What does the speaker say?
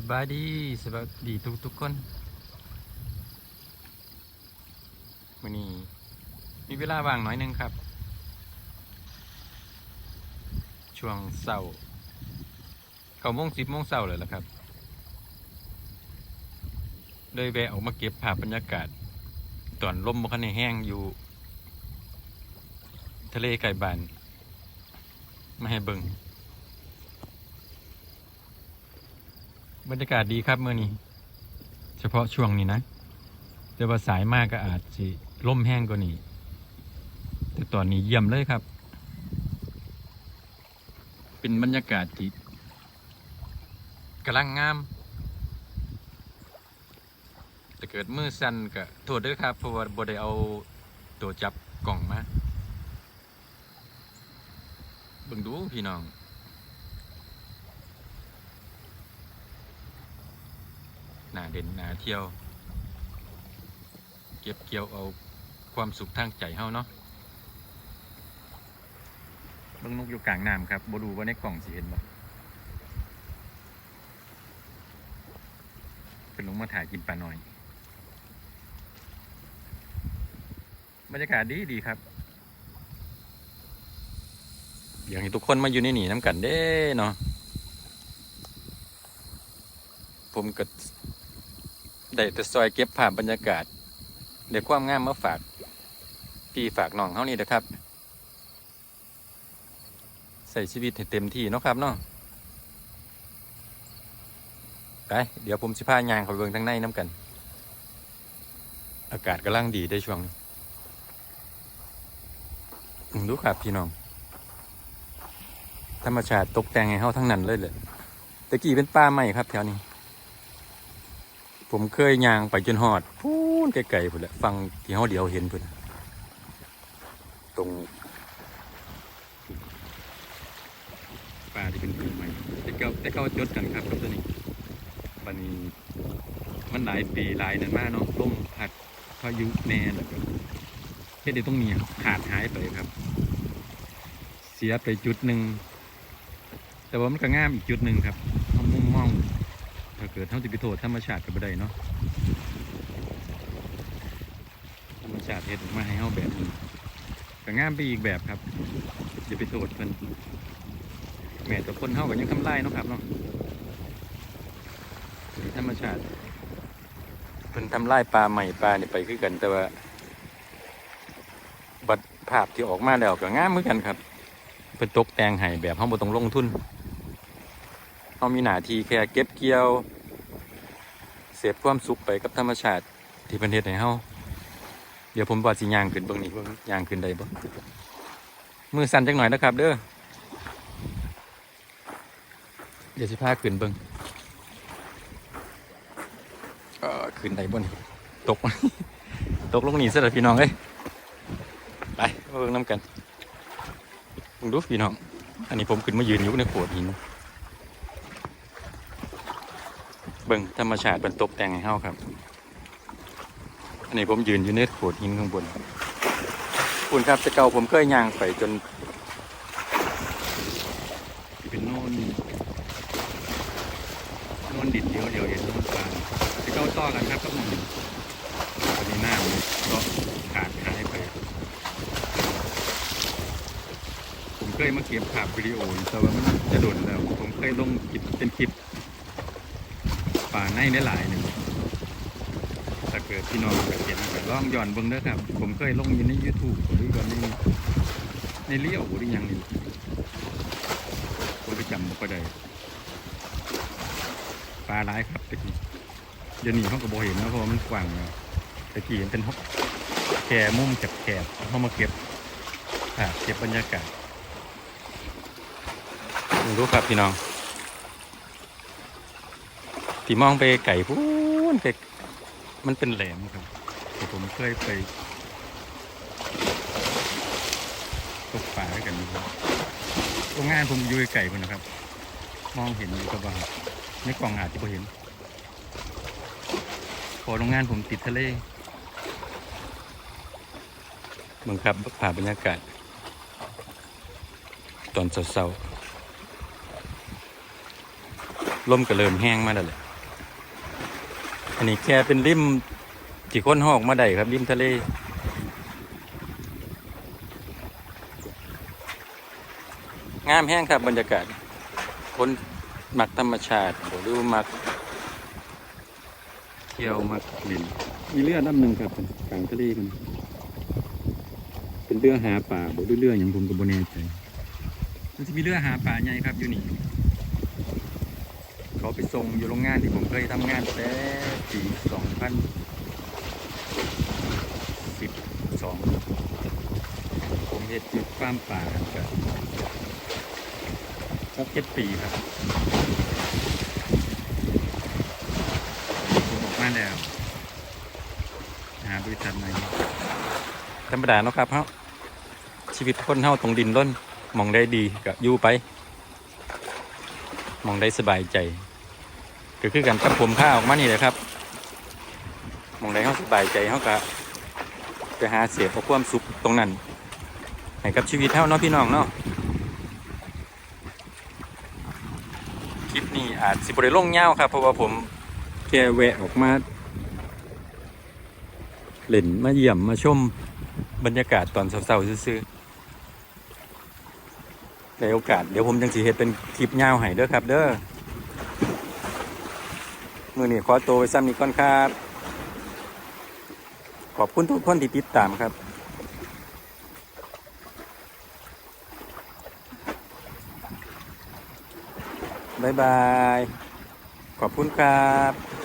สบายดีสบายดีทุกทุกๆคนวันนี้มีเวลาว่างน่อยหนึงครับ ช่วงเสาร์เก้าโมงสิบโมงเสาร์เลยละครับเลยแวะออกมาเก็บภาพบรรยากาศ ตอนลมมันในแห้งอยู่ ทะเลไก่บานมาให้เบิ่ง บรรยากาศดีครับเมื่อนี้ เฉพาะช่วงนี้นะแต่ว่าสายมากก็อาจจะล่มแห้งกว่านี้ แต่ตอนนี้เยี่ยมเลยครับ เป็นบรรยากาศที่กำลังงามแต่เกิดมือสั่นก็โทษด้วยครับเพราะว่าบ่ได้เอาตัวจับกล่องมาเบิ่งดูพี่น้อง หนาเด่นหนาเที่ยว เก็บเกี่ยวเอาความสุขทางใจเฮาเนาะเบิ่งนกอยู่กลางน้ำครับบดูว่าในกล่องสิเห็นบ่เป็นลงมาถ่ายกินปลาหน่อย บรรยากาศดีดีครับอยากให้ทุกคนมาอยู่ในนี่น้ำกันเด้เนาะผมก็ ได้แต่ซอยเก็บภาพบรรยากาศเดี๋ยวความงามมาฝากพี่ฝากน้องเท่านี้นะครับ ใส่ชีวิตให้เต็มที่เนาะครับเนาะไปเดี๋ยวผมสิพายางเขาเบิ่งทางในน้ำกัน อากาศกำลังดีได้ช่วงนี้ดูครับพี่น้อง ธรรมชาติตกแต่งให้เฮาทั้งนั้นเลยเลยตะกี้เป็นป่าใหม่ครับแถวนี้ ผมเคยย่างไปจนหอดพูนไกลๆพุ่นแหละฟังที่เฮาเดียวเห็นพุ่นตรงป่าที่เป็นป่าใหม่แต่เก่าแต่เก่าจดกันครับกับตัวนี้บันนี้มันหลายปีหลายนั่นมากเนาะลมพัดพายุแน่แล้วก็เฮ็ดให้ตรงนี้ขาดหายไปครับ เสียไปจุดหนึ่งแต่ว่ามันก็ง่ามอีกจุดหนึ่งครับมองมุมมอง เกิดเท่าที่ไปโทษธรรมชาติกับบ่ได้เนาะธรรมชาติเฮ็ดมาให้เฮาแบบนี้ก็งามไปอีกแบบครับอย่าไปโทษเพิ่นแม้แต่คนเฮาก็ยังทำลายเนาะครับเนาะธรรมชาติเพิ่นทำลายปลาใหม่ปลาเนี่ยไปคือกันแต่ว่า บัดภาพที่ออกมาแล้วก็งามเหมือนกันครับเพิ่นตกแต่งให้แบบเฮาบ่ต้องลงทุนเรามีหน้าที่แค่เก็บเกี่ยว เสพความสุขไปกับธรรมชาติที่ประเทศให้เฮาเดี๋ยวผมว่าสิยางขึ้นเบิ่งนี่เบิ่งยางขึ้นได้บ่มือสั่นจักหน่อยนะครับ เด้อเดี๋ยวสิพาขึ้นเบิ่งเออขึ้นได้บ่นี่ตก ตกลงนี่ซะแล้วพี่น้องเอ้ยไปมาเบิ่งน้ำกันเบิ่งดูพี่น้อง อันนี้ผมขึ้นมายืนอยู่ในโขดหิน เบิ่งธรรมชาติเป็นตกแต่งให้เฮาครับ อันนี้ผมยืนอยู่ในโขดหินข้างบนคุณครับแต่เก่าผมเคยย่างไปจน เป็นโน่นโน่นดินเดียวเดียวเห็นโน่นปลาแต่เก่าต่อกันครับก็มองวันนี้หน้ามันก็ขาดหายไป ผมเคยมาเก็บภาพวิดีโอแต่ว่ามันจะโดนแล้ว ผมเคยลงคลิปเป็นคลิป ป่าในได้หลายหนึ่งถ้าเกิดพี่น้องแบบเห็นแบบลองย้อนเบิ่งเด้อครับ ผมเคยลงอยู่ใน YouTube หรือว่าในในเลี้ยวหรือยังนี่ผมไปจำบ่ค่อยได้ปลาหลายครับตะกี้เดี๋ยวนี้เขาก็บ่เห็นแล้วเพราะว่ามันกว้างแตะกี้มันเป็นแค่มุมแคบๆเขามาเก็บภาพเก็บบรรยากาศดูครับพี่น้อง ที่มองไปไก่พูนไก่มันเป็นแหลมครับผมเคยไปตกปลาด้วยกันนะครับโรงงานผมอยู่ไก่คนนะครับ มองเห็นอยู่กับว่าในกล่องอาจจะไม่เห็นพอโรงงานผมติดทะเลเมืองครับผ่าบรรยากาศ ตอนเช้าๆลมก็เริ่มแห้งมาแล้วแหละ อันนี้แค่เป็นริมที่คนหอกมาได้ครับริมทะเลงามแห้งครับบรรยากาศ คนมักธรรมชาติหรือมักเที่ยวมักลินมีเรือลำหนึ่งครับกลางทะเลกันเป็นเรือหาป่าบอกด้วยเรืออย่างผมก็บ่แน่ใจมันจะมีเรือหาป่าใหญ่ครับอยู่นี่ เขาไปส่งอยู่โรงงานที่ผมเคยทำงานแต่ปีสองพันสิบสองผมเห็ดอยู่ฟาร์มป่าครับหกเจ็ดปีครับผมออกมาแล้วหาบริษัทใหม่ธรรมดาเนาะครับเฮาชีวิตคนเฮาตรงดินล้นมองได้ดีก็อยู่ไป มองได้สบายใจ ก็คือกันกับผมผ้าออกมานี่แหละครับมองได้เฮาสบายใจเฮาก็ไปหาเสียเอาความสุขตรงนั้นให้กับชีวิตเฮาเนาะพี่น้องเนาะคลิปนี้อาจสิบ่ได้ลงยาวครับ เพราะว่าผมแค่แวะออกมาเล่นมาเยี่ยมมาชมบรรยากาศตอนเช้าๆซื่อๆในโอกาสเดี๋ยวผมจังสีเฮ็ดเป็นคลิปยาวให้เด้อครับเด้อ มือนี้ขอตัวไปซ้ำนี้ก่อนครับ ขอบคุณทุกคนที่ติดตามครับบ๊ายบาย ขอบคุณครับ